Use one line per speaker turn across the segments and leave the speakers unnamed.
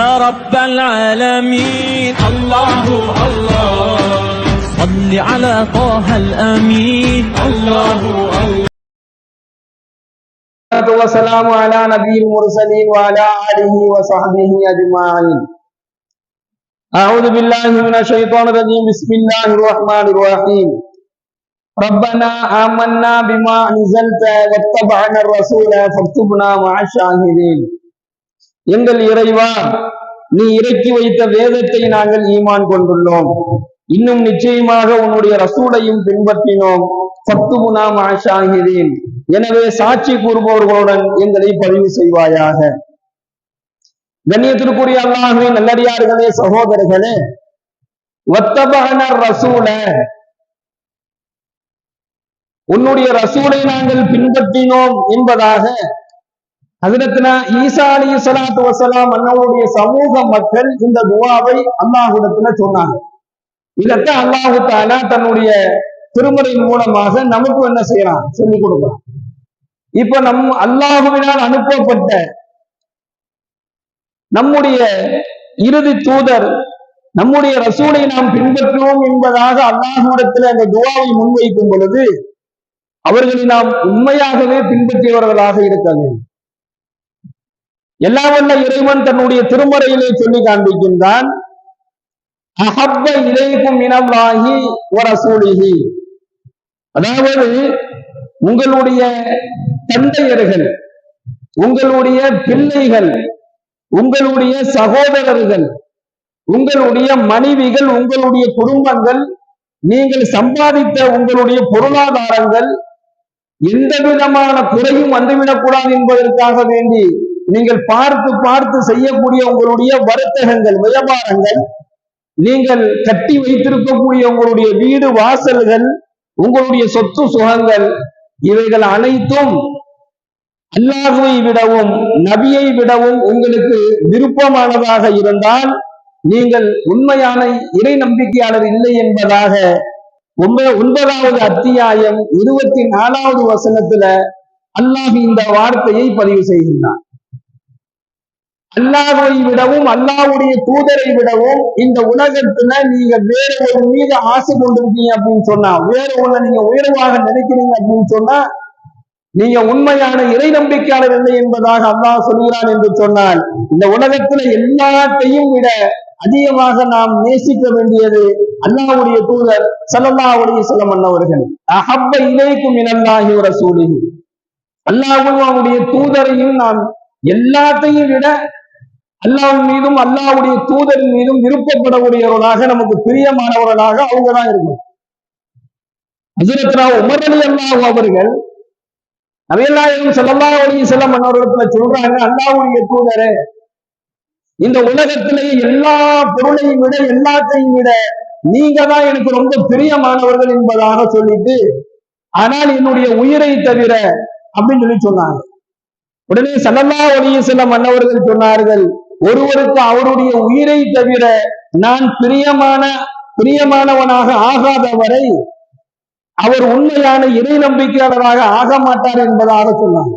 يا رب العالمين. الله الله. صل على طه الأمين. الله الله.
والسلام على نبي المرسلين وعلى آله وصحبه أجمعين. أعوذ بالله من الشيطان الرجيم. بسم الله الرحمن الرحيم. ربنا آمنا بما أنزلت واتبعنا الرسول فاكتبنا مع الشاهدين. எங்கள் இறைவா நீ இறக்கி வைத்த வேதத்தை நாங்கள் ஈமான் கொண்டுள்ளோம். இன்னும் நிச்சயமாக உன்னுடைய ரசூலையும் பின்பற்றினோம். சத்துகுனா மாஷாகிதீன் எனவே சாட்சி கூறுபவர்களுடன் எங்களை பதிவு செய்வாயாக. கண்ணியத்திற்குரிய அல்லாஹே நல்லடியார்களே சகோதரர்களே ஒத்தபகனர் ரசூல உன்னுடைய ரசூலை நாங்கள் பின்பற்றினோம் என்பதாக ஹசரத்னா ஈசா அலி சலாத்து வசலாம் அண்ணாவுடைய சமூக மக்கள் இந்த துவாவை அல்லாஹுடத்துல சொன்னாங்க. இதற்கு அல்லாஹு தாலா தன்னுடைய திருமுறையின் மூலமாக நமக்கு என்ன செய்யறான்? சொல்லிக் கொடுக்கலாம் இப்ப நம் அல்லாஹுவினால் அனுப்பப்பட்ட நம்முடைய இறுதி தூதர் நம்முடைய ரசூலை நாம் பின்பற்றுவோம் என்பதாக அல்லாஹுடத்தில் அந்த துவாவை முன்வைக்கும் பொழுது அவர்களை நாம் உண்மையாகவே பின்பற்றியவர்களாக இருக்க வேண்டும். எல்லா வல்ல இறைவன் தன்னுடைய திருமறையிலே சொல்லி காண்பிக்கின்றான். அஹப்ப இனம் இனவாகி வரசூலிகி. அதாவது உங்களுடைய தந்தையர்கள் உங்களுடைய பிள்ளைகள் உங்களுடைய சகோதரர்கள் உங்களுடைய மனைவிகள் உங்களுடைய குடும்பங்கள் நீங்கள் சம்பாதித்த உங்களுடைய பொருளாதாரங்கள் எந்த விதமான குறையும் வந்துவிடக்கூடாது என்பதற்காக வேண்டி நீங்கள் பார்த்து பார்த்து செய்யக்கூடிய உங்களுடைய வர்த்தகங்கள் வியாபாரங்கள் நீங்கள் கட்டி வைத்திருக்கக்கூடிய உங்களுடைய வீடு வாசல்கள் உங்களுடைய சொத்து சுகங்கள் இவைகள் அனைத்தும் அல்லாஹுவை விடவும் நபியை விடவும் உங்களுக்கு விருப்பமானதாக இருந்தால் நீங்கள் உண்மையான இறை நம்பிக்கையாளர் இல்லை என்பதாக ஒன்பதாவது அத்தியாயம் இருபத்தி நாலாவது வசனத்துல அல்லாஹ் இந்த வார்த்தையை பதிவு செய்கின்றான். அல்லாவை விடவும் அல்லாவுடைய தூதரை விடவும் இந்த உலகத்துல நீங்க வேற ஒரு மீது ஆசை கொண்டிருக்கீங்க அப்படின்னு சொன்னா வேற ஒண்ணு நீங்க உயர்வாக நினைக்கிறீங்க அப்படின்னு சொன்னா நீங்க உண்மையான இறை நம்பிக்கையாளர் இல்லை என்பதாக அல்லாஹ் சொல்கிறான் என்று சொன்னால் இந்த உலகத்துல எல்லாத்தையும் விட அதிகமாக நாம் நேசிக்க வேண்டியது அல்லாவுடைய தூதர் சல்லல்லாவுடைய செல்லம் அண்ணவர்கள். அஹப்ப இலைக்கும் இனல்லாஹி ஒரு சூழலில் அல்லாவும் அவருடைய தூதரையும் நாம் எல்லாத்தையும் விட அல்லாவின் மீதும் அல்லாவுடைய தூதரின் மீதும் விருப்பப்படக்கூடியவர்களாக நமக்கு பிரியமானவர்களாக அவங்க தான் இருக்கும் ஹசரத்ரா உமர் அலி அல்லாஹ் அவர்கள் நபியல்லாயும் செல்லல்லா ஒளி செல்லம் அவர்களிடத்துல சொல்றாங்க அல்லாவுடைய தூதரே இந்த உலகத்திலேயே எல்லா பொருளையும் விட எல்லாத்தையும் விட நீங்க தான் எனக்கு ரொம்ப பிரியமானவர்கள் என்பதாக சொல்லிட்டு ஆனால் என்னுடைய உயிரை தவிர அப்படின்னு சொல்லி சொன்னாங்க. உடனே சல்லல்லா ஒளிய சில மன்னவர்கள் சொன்னார்கள் ஒருவருக்கு அவருடைய உயிரை தவிர நான் பிரியமான பிரியமானவனாக ஆகாத வரை அவர் உண்மையான இறை நம்பிக்கையாளராக ஆக மாட்டார் என்பதாக சொன்னாங்க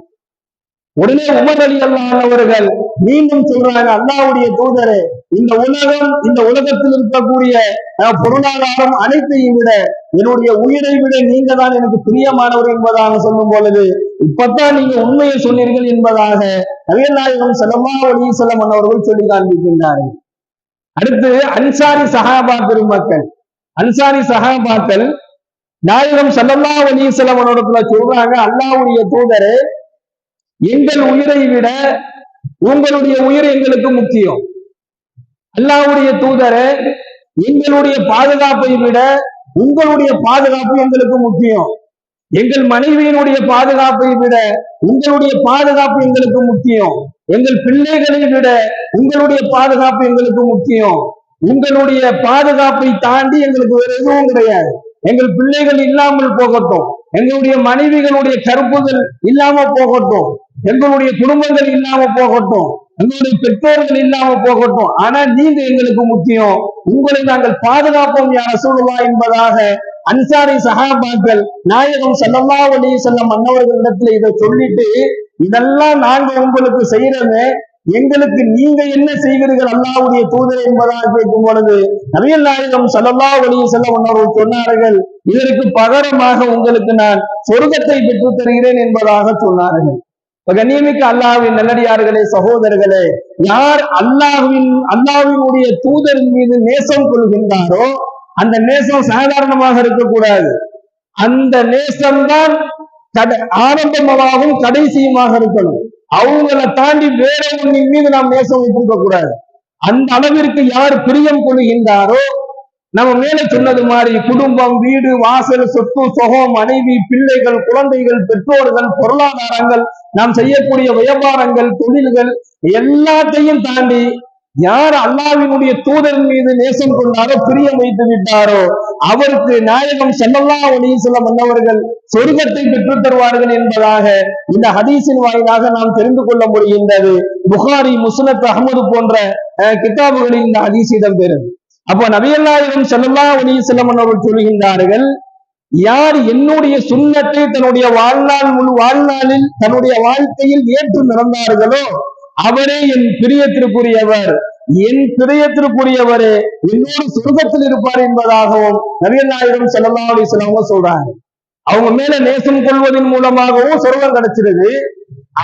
உடனே உமர் அலி அல்லானவர்கள் மீண்டும் சொல்றாங்க அல்லாவுடைய தூதரே இந்த உலகம் இந்த உலகத்தில் இருக்கக்கூடிய பொருளாதாரம் அனைத்தையும் விட என்னுடைய உயிரை விட நீங்க தான் எனக்கு பிரியமானவர் என்பதாக சொல்லும் பொழுது இப்பத்தான் நீங்க உண்மையை சொன்னீர்கள் என்பதாக நவீனாயகம் செல்லமா ஒளி செல்லம் அவர்கள் சொல்லி காண்பிக்கின்றார்கள் அடுத்து அன்சாரி சகாபா பெருமக்கள். அன்சாரி சகாபாக்கள் நாயகம் செல்லல்லா ஒளி செல்லமனோடத்துல சொல்றாங்க அல்லாவுடைய தூதரு எங்கள் உயிரை விட உங்களுடைய உயிர் எங்களுக்கு முக்கியம். அல்லாவுடைய தூதர எங்களுடைய பாதுகாப்பை விட உங்களுடைய பாதுகாப்பு எங்களுக்கு முக்கியம். எங்கள் மனைவியினுடைய பாதுகாப்பை விட உங்களுடைய பாதுகாப்பு எங்களுக்கு முக்கியம். எங்கள் பிள்ளைகளை விட உங்களுடைய பாதுகாப்பு எங்களுக்கு முக்கியம். உங்களுடைய பாதுகாப்பை தாண்டி எங்களுக்கு வேற எதுவும் கிடையாது. எங்கள் பிள்ளைகள் இல்லாமல் போகட்டும். எங்களுடைய மனைவிகளுடைய கருப்புகள் இல்லாம போகட்டும். எங்களுடைய குடும்பங்கள் இல்லாம போகட்டும். எங்களுடைய பெற்றோர்கள் இல்லாம போகட்டும். ஆனா நீங்க எங்களுக்கு முக்கியம். உங்களை நாங்கள் பாதுகாப்போம் யார் சொல்லுவா என்பதாக அன்சாரி சகாபாக்கள் நாயகம் செல்லல்லா வழி செல்லம் மன்னவர்களிடத்துல இதை சொல்லிட்டு இதெல்லாம் நாங்க உங்களுக்கு செய்யறது எங்களுக்கு நீங்க என்ன செய்கிறீர்கள் அல்லாவுடைய தூதர் என்பதாக கேட்கும் பொழுது நபிகள் நாயகம் ஸல்லல்லாஹு அலைஹி செல்ல அவர்கள் சொன்னார்கள் இதற்கு பகரமாக உங்களுக்கு நான் சொர்க்கத்தை பெற்றுத் தருகிறேன் என்பதாக சொன்னார்கள். கண்ணியமிக்க அல்லாவின் நல்லடியார்களே சகோதரர்களே யார் அல்லாஹுவின் அல்லாஹினுடைய தூதரின் மீது நேசம் கொள்கின்றாரோ அந்த நேசம் சாதாரணமாக இருக்கக்கூடாது. அந்த நேசம்தான் கட- ஆரம்பமாகவும் கடைசியுமாக இருக்கணும் அவங்கள தாண்டி வேற ஒன்றின் மீது நாம் நேசம் வைத்திருக்க கூடாது அந்த அளவிற்கு யார் பிரியம் கொள்கின்றாரோ நம்ம மேல சொன்னது மாதிரி குடும்பம் வீடு வாசல் சொத்து சுகம் மனைவி பிள்ளைகள் குழந்தைகள் பெற்றோர்கள் பொருளாதாரங்கள் நாம் செய்யக்கூடிய வியாபாரங்கள் தொழில்கள் எல்லாத்தையும் தாண்டி யார் அல்லாவினுடைய தூதரின் மீது நேசம் கொண்டாரோ பிரியம் வைத்து விட்டாரோ அவருக்கு நாயகம் செல்லல்லா அலைஹி வஸல்லம் மன்னவர்கள் சொர்க்கத்தை பெற்றுத் தருவார்கள் என்பதாக இந்த ஹதீஸின் வாயிலாக நாம் தெரிந்து கொள்ள முடிகின்றது. புகாரி முஸ்னத் அகமது போன்ற அஹ், கிதாபுகளில் இந்த ஹதீஸ் இடம்பெறும். அப்போ நபியல்லாயிரம் செல்லல்லா அலைஹி வஸல்லம் அவர்கள் சொல்கின்றார்கள் யார் என்னுடைய சுண்ணத்தை தன்னுடைய வாழ்நாள் முழு வாழ்நாளில் தன்னுடைய வாழ்க்கையில் ஏற்று நடந்தார்களோ அவரே என் பிரியத்திற்குரியவர். என் பிரியத்திற்குரியவரே என்னோடு சொர்க்கத்தில் இருப்பார் என்பதாகவும் நபிகள் நாயகம் ஸல்லல்லாஹு சொல்றாரு அவங்க சொல்றாங்க. அவங்க மேல நேசம் கொள்வதன் மூலமாகவும் சொர்க்கம் கிடைச்சிருது.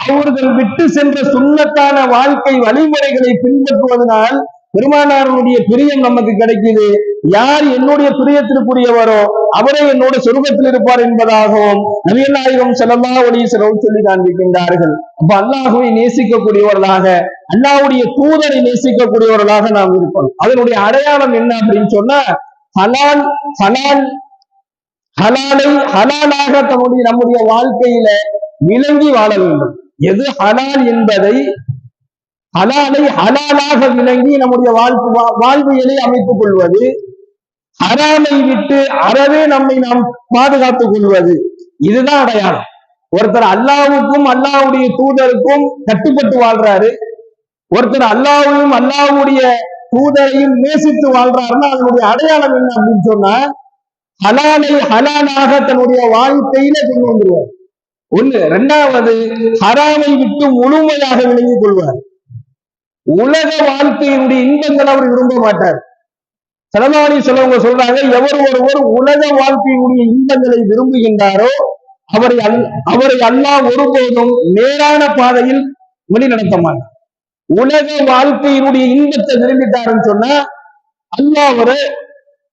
அவர்கள் விட்டு சென்ற சுண்ணத்தான வாழ்க்கை வழிமுறைகளை பின்பற்றுவதனால் பெருமானாருடைய பிரியம் நமக்கு கிடைக்குது. யார் என்னுடைய பிரியத்திற்குரியவரோ அவரே என்னோட சொர்க்கத்தில் இருப்பார் என்பதாகவும் நபிகள் நாயகம் ஸல்லல்லாஹு அலைஹி சொல்லி காண்பிக்கின்றார்கள். அப்ப அல்லாஹுவை நேசிக்கக்கூடியவர்களாக அல்லாவுடைய தூதரை நேசிக்கக்கூடியவர்களாக நாம் இருப்போம். அதனுடைய அடையாளம் என்ன அப்படின்னு சொன்னா ஹலால் ஹலால் ஹலாலை ஹலாலாக தன்னுடைய நம்முடைய வாழ்க்கையில விளங்கி வாழ வேண்டும். எது ஹலால் என்பதை ஹலாலை ஹலாலாக விளங்கி நம்முடைய வாழ்க்கை வா- வாழ்வியலை அமைத்துக் கொள்வது ஹராமை விட்டு அறவே நம்மை நாம் பாதுகாத்துக் கொள்வது. இதுதான் அடையாளம். ஒருத்தர் அல்லாவுக்கும் அல்லாவுடைய தூதருக்கும் கட்டுப்பட்டு வாழ்றாரு. ஒருத்தர் அல்லாவையும் அல்லாஹ்வுடைய தூதரையும் நேசித்து வாழ்றாருன்னா அதனுடைய அடையாளம் என்ன அப்படின்னு சொன்னா ஹலாலை ஹலாலாக தன்னுடைய வாழ்க்கையில கொண்டு வந்துருவார். ஒண்ணு. ரெண்டாவது ஹராமை விட்டு முழுமையாக விளங்கிக் கொள்வார். உலக வாழ்க்கையினுடைய இன்பங்கள் அவர் விரும்ப மாட்டார். சலமானி சிலவங்க சொல்றாங்க எவர் ஒருவர் உலக வாழ்க்கையினுடைய இன்பங்களை விரும்புகின்றாரோ அவரை அல்- அவரை அல்லா ஒருபோதும் நேரான பாதையில் வழிநடத்த மாட்டார். உலக வாழ்க்கையினுடைய இன்பத்தை விரும்பிட்டாருன்னு சொன்னா அல்லா அவரை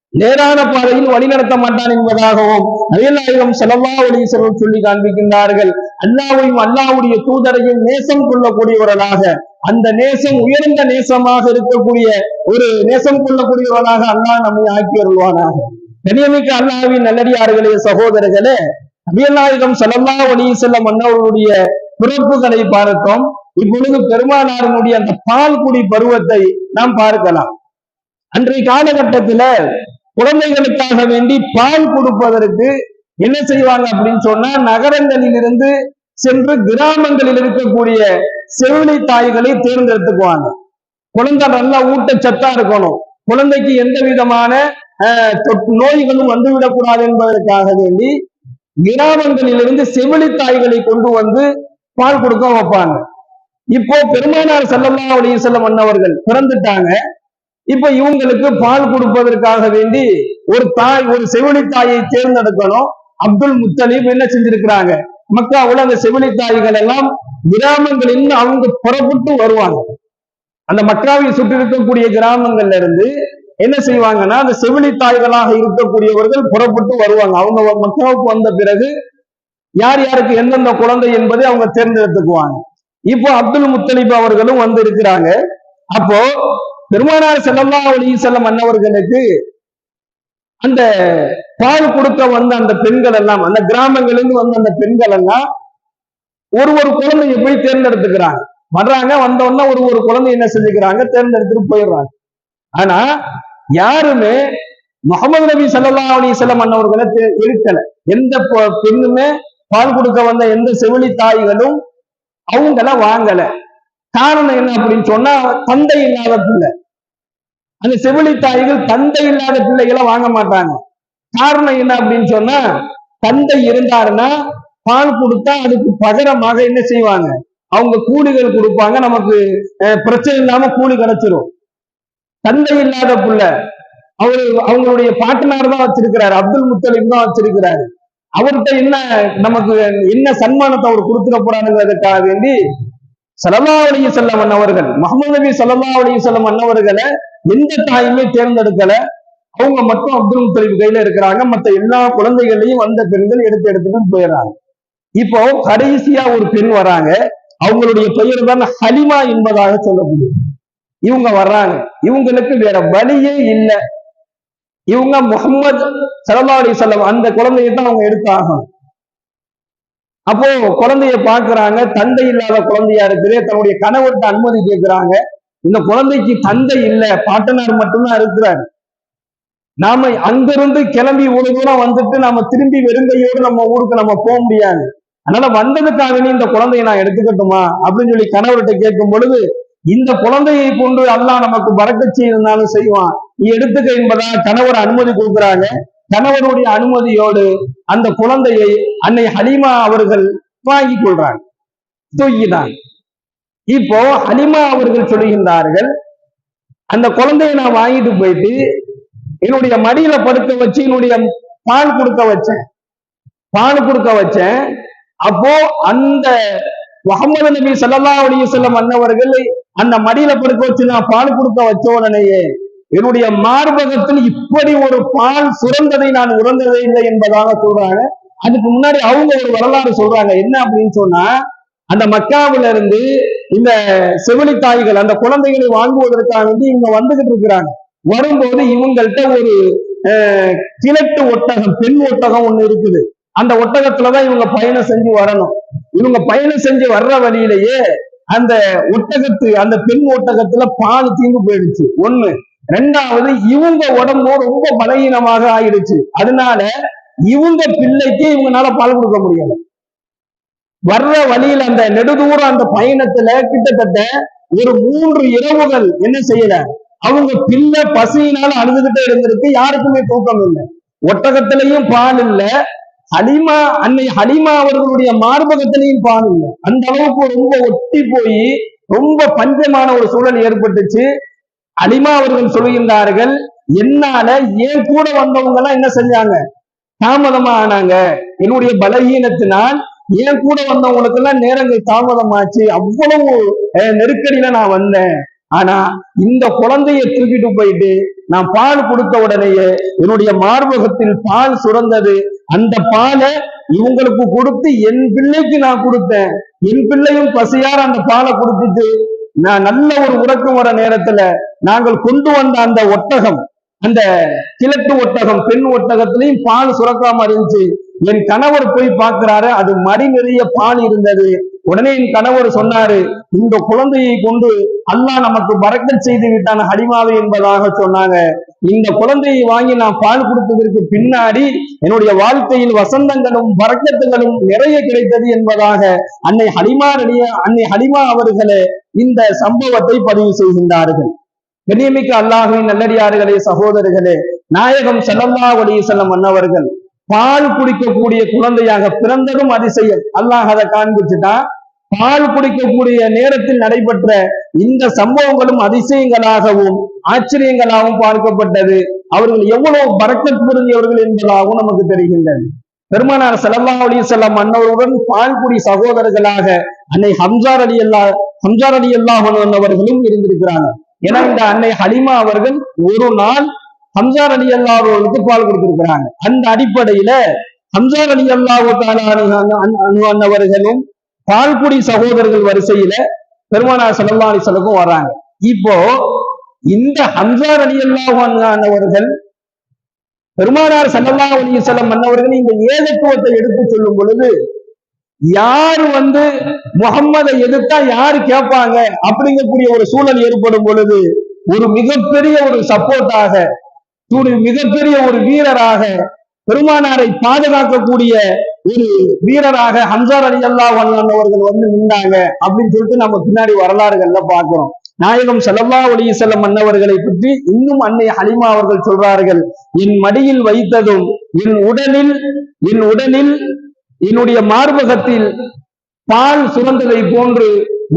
நேரான பாதையில் வழிநடத்த மாட்டான் என்பதாகவும் நபியல்லாயிரம் செலவா அலைஹி சொல்லி காண்பிக்கின்றார்கள். அல்லாவையும் அல்லாவுடைய தூதரையும் நேசம் கொள்ளக்கூடியவர்களாக அந்த நேசம் உயர்ந்த நேசமாக இருக்கக்கூடிய ஒரு நேசம் கொள்ளக்கூடியவனாக அல்லாஹ் நம்மை ஆக்கி வருவானாக கனியமிக்க அல்லாவின் நல்லடியார்களே சகோதரர்களே அபியநாயகம் சலல்லா அலைஹி செல்லம் அன்னவருடைய பிறப்புகளை பார்த்தோம் இப்பொழுது பெருமானாரனுடைய அந்த பால் குடி பருவத்தை நாம் பார்க்கலாம். அன்றைய காலகட்டத்துல குழந்தைகளுக்காக வேண்டி பால் கொடுப்பதற்கு என்ன செய்வாங்க அப்படின்னு சொன்னா நகரங்களிலிருந்து சென்று கிராமங்களில் இருக்கக்கூடிய செவிலி தாய்களை தேர்ந்தெடுத்துக்குவாங்க. குழந்தை நல்லா ஊட்டச்சத்தா இருக்கணும். குழந்தைக்கு எந்த விதமான தொற்று நோய்களும் வந்துவிடக்கூடாது என்பதற்காக வேண்டி கிராமங்களிலிருந்து செவிலி தாய்களை கொண்டு வந்து பால் கொடுக்க வைப்பாங்க. இப்போ பெருமானார் ஸல்லல்லாஹு அலைஹி செல்லம் அண்ணவர்கள் பிறந்துட்டாங்க. இப்ப இவங்களுக்கு பால் கொடுப்பதற்காக வேண்டி ஒரு தாய் ஒரு செவிலி தாயை தேர்ந்தெடுக்கணும். அப்துல் முத்தலீப் என்ன செஞ்சிருக்கிறாங்க? மக்கா அந்த செவிலித்தாய்கள் எல்லாம் கிராமங்களில் அவங்க புறப்பட்டு வருவாங்க. அந்த மக்காவை சுற்றி இருக்கக்கூடிய கிராமங்கள்ல இருந்து என்ன செய்வாங்கன்னா அந்த செவிலி தாய்களாக இருக்கக்கூடியவர்கள் புறப்பட்டு வருவாங்க. அவங்க மக்காவுக்கு வந்த பிறகு யார் யாருக்கு எந்தெந்த குழந்தை என்பதை அவங்க தேர்ந்தெடுத்துக்குவாங்க. இப்போ அப்துல் முத்தலிப் அவர்களும் வந்து இருக்கிறாங்க அப்போ பெருமானார் செல்லம்மா அலைஹி செல்லம் அன்னவர்களுக்கு அந்த பால் கொடுக்க வந்த அந்த பெண்கள் எல்லாம் அந்த கிராமங்களிலிருந்து வந்த அந்த பெண்கள் எல்லாம் ஒரு ஒரு குழந்தைய போய் தேர்ந்தெடுத்துக்கிறாங்க. வர்றாங்க வந்த உடனே ஒரு ஒரு குழந்தை என்ன செஞ்சுக்கிறாங்க? தேர்ந்தெடுத்துட்டு போயிடுறாங்க. ஆனா யாருமே முகமது நபி சல்லா அலி வஸல்லம் அண்ணவர்களை எடுக்கல எந்த பொ- பெண்ணுமே பால் கொடுக்க வந்த எந்த செவிலி தாய்களும் அவங்கள வாங்கல. காரணம் என்ன அப்படின்னு சொன்னா தந்தை இல்லாத பிள்ளை. அந்த செவிலி தாய்கள் தந்தை இல்லாத பிள்ளைகளை வாங்க மாட்டாங்க. காரணம் என்ன அப்படின்னு சொன்னா தந்தை இருந்தாருன்னா பால் கொடுத்தா அதுக்கு பகரமாக என்ன செய்வாங்க? அவங்க கூலிகள் கொடுப்பாங்க நமக்கு பிரச்சனை இல்லாம கூலி கிடைச்சிரும். தந்தை இல்லாத புள்ள அவரு அவங்களுடைய பாட்டனார் தான் வச்சிருக்கிறாரு அப்துல் முத்தலிப் தான் வச்சிருக்கிறாரு. அவர்கிட்ட என்ன நமக்கு என்ன சன்மானத்தை அவர் கொடுத்துட போறாருங்கிறதுக்காக வேண்டி சல்லா செல்ல செல்லம் அன்னவர்கள் முகமது நபி சல்லா அலைஹி செல்லம் எந்த தாயுமே தேர்ந்தெடுக்கல. அவங்க மட்டும் அப்துல் முத்தலிப் கையில இருக்கிறாங்க. மத்த எல்லா குழந்தைகளையும் வந்த பெண்கள் எடுத்து எடுத்துட்டு போயிடுறாங்க. இப்போ கடைசியா ஒரு பெண் வராங்க. அவங்களுடைய பெயர் தான் ஹலிமா என்பதாக சொல்லப்படுது. இவங்க வர்றாங்க. இவங்களுக்கு வேற வழியே இல்லை. இவங்க முகமது சல்லா அலி சொல்லம் அந்த குழந்தையை தான் அவங்க எடுத்து அப்போ குழந்தைய பாக்குறாங்க தந்தை இல்லாத குழந்தையா இருக்குது. தன்னுடைய கணவர்கிட்ட அனுமதி கேட்கிறாங்க. இந்த குழந்தைக்கு தந்தை இல்லை பாட்டனார் மட்டும்தான் இருக்கிறார். நாம அங்கிருந்து கிளம்பி இவ்வளவு தூரம் வந்துட்டு நாம திரும்பி வெறுங்கையோடு நம்ம ஊருக்கு நம்ம போக முடியாது. அதனால வந்ததுக்காகவே இந்த குழந்தையை நான் எடுத்துக்கட்டுமா? அப்படின்னு சொல்லி கணவர்கிட்ட கேட்கும் பொழுது இந்த குழந்தையை கொண்டு அல்லாஹ் நமக்கு பறக்க செய்யணும்னாலும் செய்வான். நீ எடுத்துக்க என்பதா கணவர் அனுமதி கொடுக்குறாங்க. கணவருடைய அனுமதியோடு அந்த குழந்தையை அன்னை ஹலீமா அவர்கள் வாங்கி கொள்றாங்க. தூக்கினாங்க இப்போ ஹலிமா அவர்கள் சொல்லுகின்றார்கள் அந்த குழந்தையை நான் வாங்கிட்டு போயிட்டு என்னுடைய மடியில படுக்க வச்சு என்னுடைய பால் கொடுக்க வச்சேன். பால் கொடுக்க வச்சேன். அப்போ அந்த முகமது நபி சல்லா அலைஹி செல்லம் அன்னவர்கள் அந்த மடியில படுக்க வச்சு நான் பால் கொடுக்க வச்ச உடனேயே என்னுடைய மார்பகத்தில் இப்படி ஒரு பால் சுரந்ததை நான் உணர்ந்ததே இல்லை என்பதாக சொல்றாங்க. அதுக்கு முன்னாடி அவங்க ஒரு வரலாறு சொல்றாங்க. என்ன அப்படின்னு சொன்னா அந்த மக்காவில இருந்து இந்த செவிலி தாய்கள் அந்த குழந்தைகளை வாங்குவதற்காக வேண்டி இவங்க வந்துகிட்டு இருக்கிறாங்க. வரும்போது இவங்கள்ட்ட ஒரு அஹ், கிழட்டு ஒட்டகம் பெண் ஒட்டகம் ஒண்ணு இருக்குது. அந்த ஒட்டகத்துலதான் இவங்க பயணம் செஞ்சு வரணும். இவங்க பயணம் செஞ்சு வர்ற வழியிலேயே அந்த ஒட்டகத்து அந்த பெண் ஒட்டகத்துல பால் தீங்கு போயிடுச்சு. ஒண்ணு. ரெண்டாவது இவங்க உடம்பு ரொம்ப பலகீனமாக ஆயிடுச்சு. அதனால இவங்க பிள்ளைக்கு இவங்கனால பால் கொடுக்க முடியல. வர்ற வழியில அந்த நெடுதூரம் அந்த பயணத்துல கிட்டத்தட்ட ஒரு மூன்று இரவுகள் என்ன செய்யல? அவங்க பிள்ளை பசியினால அழுதுகிட்டே இருந்திருக்கு. யாருக்குமே தூக்கம் இல்லை. ஒட்டகத்திலையும் பால் இல்ல. ஹலிமா அன்னை ஹலிமா அவர்களுடைய மார்பகத்திலையும் பால் இல்லை. அந்த அளவுக்கு ரொம்ப ஒட்டி போய் ரொம்ப பஞ்சமான ஒரு சூழல் ஏற்பட்டுச்சு. அலிமா அவர்கள் சொல்லுகின்றார்கள் என்னால ஏன் கூட வந்தவங்க எல்லாம் என்ன செஞ்சாங்க? தாமதமா ஆனாங்க. என்னுடைய பலகீனத்தினால் என் கூட வந்தவங்களுக்கு எல்லாம் நேரங்கள் தாமதமாச்சு. அவ்வளவு அஹ், நெருக்கடியில நான் வந்தேன். ஆனா இந்த குழந்தைய தூக்கிட்டு போயிட்டு நான் பால் கொடுத்த உடனேயே என்னுடைய மார்பகத்தில் பால் சுரந்தது. அந்த பாலை இவங்களுக்கு கொடுத்து என் பிள்ளைக்கு நான் கொடுத்தேன். என் பிள்ளையும் பசியார அந்த பாலை கொடுத்துட்டு நான் நல்ல ஒரு உறக்கம் வர நேரத்துல நாங்கள் கொண்டு வந்த அந்த ஒட்டகம் அந்த கிழட்டு ஒட்டகம் பெண் ஒட்டகத்திலையும் பால் சுரக்காம இருந்துச்சு. என் கணவர் போய் பார்க்கிறாரு அது மடி நிறைய பால் இருந்தது. உடனே என் கணவர் சொன்னாரு இந்த குழந்தையை கொண்டு அல்லாஹ் நமக்கு பறக்கச் செய்து விட்டான் ஹலிமாவை என்பதாக சொன்னாங்க. இந்த குழந்தையை வாங்கி நான் பால் கொடுத்ததற்கு பின்னாடி என்னுடைய வாழ்க்கையில் வசந்தங்களும் பறக்கத்துகளும் நிறைய கிடைத்தது என்பதாக அன்னை ஹலிமா அன்னை ஹலிமா அவர்களே இந்த சம்பவத்தை பதிவு செய்கின்றார்கள். கண்ணியமிக்க அல்லாஹுவின் நல்லடியார்களே சகோதரர்களே நாயகம் ஸல்லல்லாஹு அலைஹி செல்லம் அன்னவர்கள் பால் குடிக்கக்கூடிய குழந்தையாக பிறந்ததும் அதிசயம். அல்லாஹ் அதை காண்பிச்சுட்டான் பால் குடிக்கக்கூடிய நேரத்தில் நடைபெற்ற இந்த சம்பவங்களும் அதிசயங்களாகவும் ஆச்சரியங்களாகவும் பார்க்கப்பட்டது. அவர்கள் எவ்வளவு பறக்கத் பொருந்தியவர்கள் என்பதாகவும் நமக்கு தெரிகின்றது. பெருமானார் ஸல்லல்லாஹு அலி செல்லம் அன்னவருடன் பால்குடி சகோதரர்களாக அன்னை ஹம்சார் அலி அல்லா ஹம்சார் அலி அல்லாஹ் அவர்களும் இருந்திருக்கிறாங்க ஏன்னா இந்த அன்னை ஹலிமா அவர்கள் ஒரு நாள் ஹம்சார் அலி அல்லா பால் கொடுத்திருக்கிறாங்க. அந்த அடிப்படையில ஹம்சார் அலி அல்லாஹு அன்னவர்களும் பால்குடி சகோதரர்கள் வரிசையில பெருமானார் ஸல்லல்லாஹு அலிசலுக்கும் வர்றாங்க. இப்போ இந்த ஹம்சார் அலி அல்லாஹ் பெருமானார் ஸல்லல்லாஹு அலி செல்லம் அன்னவர்கள் இந்த ஏகத்துவத்தை எடுத்து சொல்லும் பொழுது யார் வந்து முகம்மதை எதிர்த்தா யாரு கேட்பாங்க? அப்படிங்கக்கூடிய ஒரு சூழல் ஏற்படும் பொழுது ஒரு மிகப்பெரிய ஒரு சப்போர்ட்டாக ஒரு மிகப்பெரிய ஒரு வீரராக பெருமானாரை பாதுகாக்கக்கூடிய ஒரு வீரராக ஹம்சார் அலி அல்லாஹ் அவர்கள் வந்து நின்றாங்க அப்படின்னு சொல்லிட்டு நம்ம பின்னாடி வரலாறுகள்ல பாக்குறோம் நாயகம் செலவா அலைஹி செல்லம் மன்னவர்களை பற்றி இன்னும் அன்னை ஹலிமா அவர்கள் சொல்றார்கள் என் மடியில் வைத்ததும் என் உடலில் என் உடலில் என்னுடைய மார்பகத்தில் பால் சுரந்ததை போன்று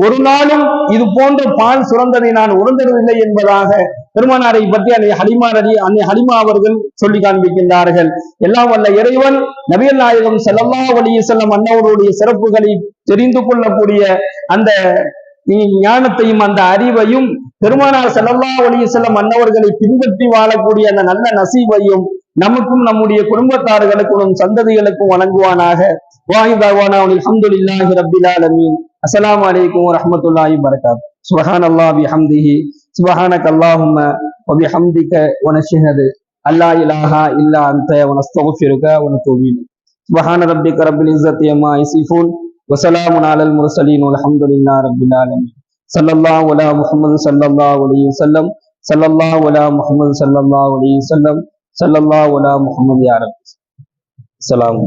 ஒரு நாளும் இது போன்ற பால் சுரந்ததை நான் உணர்ந்ததில்லை என்பதாக பெருமானாரை பற்றி அன்னை ஹலிமா அலி அன்னை ஹலிமா அவர்கள் சொல்லி காண்பிக்கின்றார்கள். எல்லாம் வல்ல இறைவன் நபிகள் நாயகம் செல்லல்லா அலைஹி செல்லும் அன்னவருடைய சிறப்புகளை தெரிந்து கொள்ளக்கூடிய அந்த ஞானத்தையும் அந்த அறிவையும் பெருமானார் செல்லல்லா வழியில் செல்லும் அன்னவர்களை பின்பற்றி வாழக்கூடிய அந்த நல்ல நசீவையும் நமக்கும் நம்முடைய குடும்பத்தார்களுக்கும் நம் சந்ததிகளுக்கும் வழங்குவானாக. வாஹிதாவானா அல்ஹம்துலில்லாஹி ரப்பில் ஆலமீன். السلام عليكم ورحمة الله وبركاته سبحان الله بحمده سبحانك اللهم وبحمدك ونشهد أن لا إله إلا أنت ونستغفرك ونتوب إليك سبحان ربك رب العزة عما يصفون وسلام على المرسلين والحمد لله رب العالمين صلى الله على محمد صلى الله عليه وسلم صلى الله على محمد صلى الله عليه وسلم صلى الله على محمد يا رب السلام